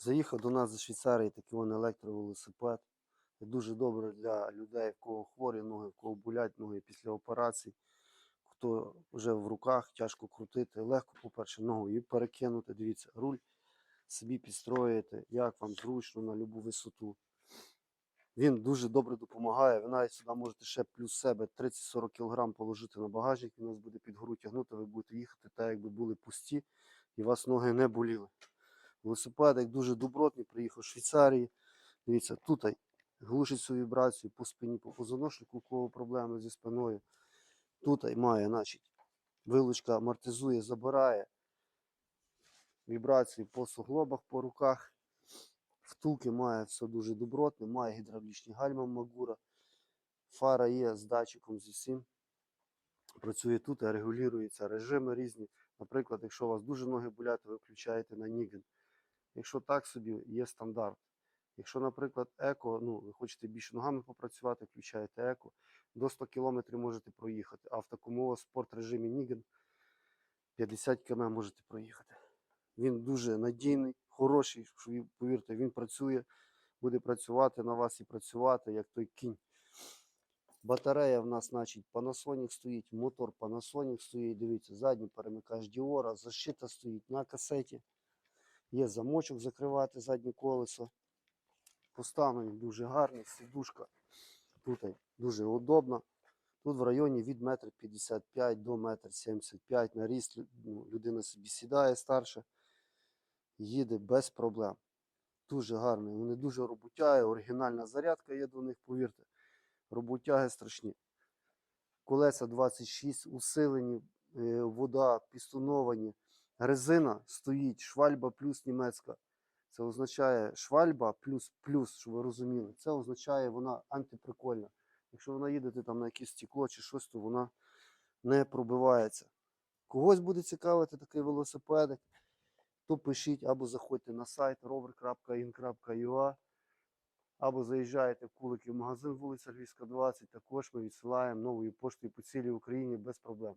Заїхав до нас з Швейцарії такий вон електровелосипед. Дуже добре для людей, в кого хворі ноги, в кого болять ноги після операцій. Хто вже в руках тяжко крутити, легко, по-перше, ногу і перекинути. Дивіться, руль собі підстроїти, як вам зручно на будь-яку висоту. Він дуже добре допомагає. Ви навіть сюди можете ще плюс себе 30-40 кг положити на багажник, він вас буде під гору тягнути, ви будете їхати так, якби були пусті, і у вас ноги не боліли. Велосипедик дуже добротний, приїхав з Швейцарії. Дивіться, тут глушить цю вібрацію по спині, по позвоночнику, у кого проблеми зі спиною. Тут має, значить, вилучка амортизує, забирає вібрації по суглобах, по руках. Втулки має все дуже добротне, має гідравлічні гальма Магура. Фара є з датчиком зі всім. Працює тут, регулюються режими різні. Наприклад, якщо у вас дуже ноги болять, ви включаєте на Ніген. Якщо так собі, є стандарт. Якщо, наприклад, еко, ну, ви хочете більше ногами попрацювати, включаєте еко, до 100 км можете проїхати. А в такому спорт режимі Ніген 50 км можете проїхати. Він дуже надійний, хороший, що повірте, він працює, буде працювати на вас і працювати, як той кінь. Батарея в нас, значить, Panasonic стоїть, мотор Panasonic стоїть. Дивіться, задній перемикач Diora, защита стоїть на касеті. Є замочок закривати заднє колесо. Поставлений дуже гарний, сидушка. Тут дуже удобно. Тут в районі від 1,55 м до 1,75 м на ріст. ну, Людина собі сідає старша, їде без проблем. Дуже гарний. Вони дуже роботяги, оригінальна зарядка є до них, повірте. Роботяги страшні. Колеса 26, усилені, е, вода, пістоновані. Резина стоїть, швальба плюс німецька. Це означає швальба плюс плюс, щоб ви розуміли. Це означає, вона антиприкольна. Якщо ви наїдете там на якесь стекло чи щось, то вона не пробивається. Когось буде цікавити такий велосипедик, то пишіть або заходьте на сайт rover.in.ua, або заїжджаєте в Куликів магазин вулиця Львівська, 20. Також ми відсилаємо новою поштою по цілій Україні без проблем.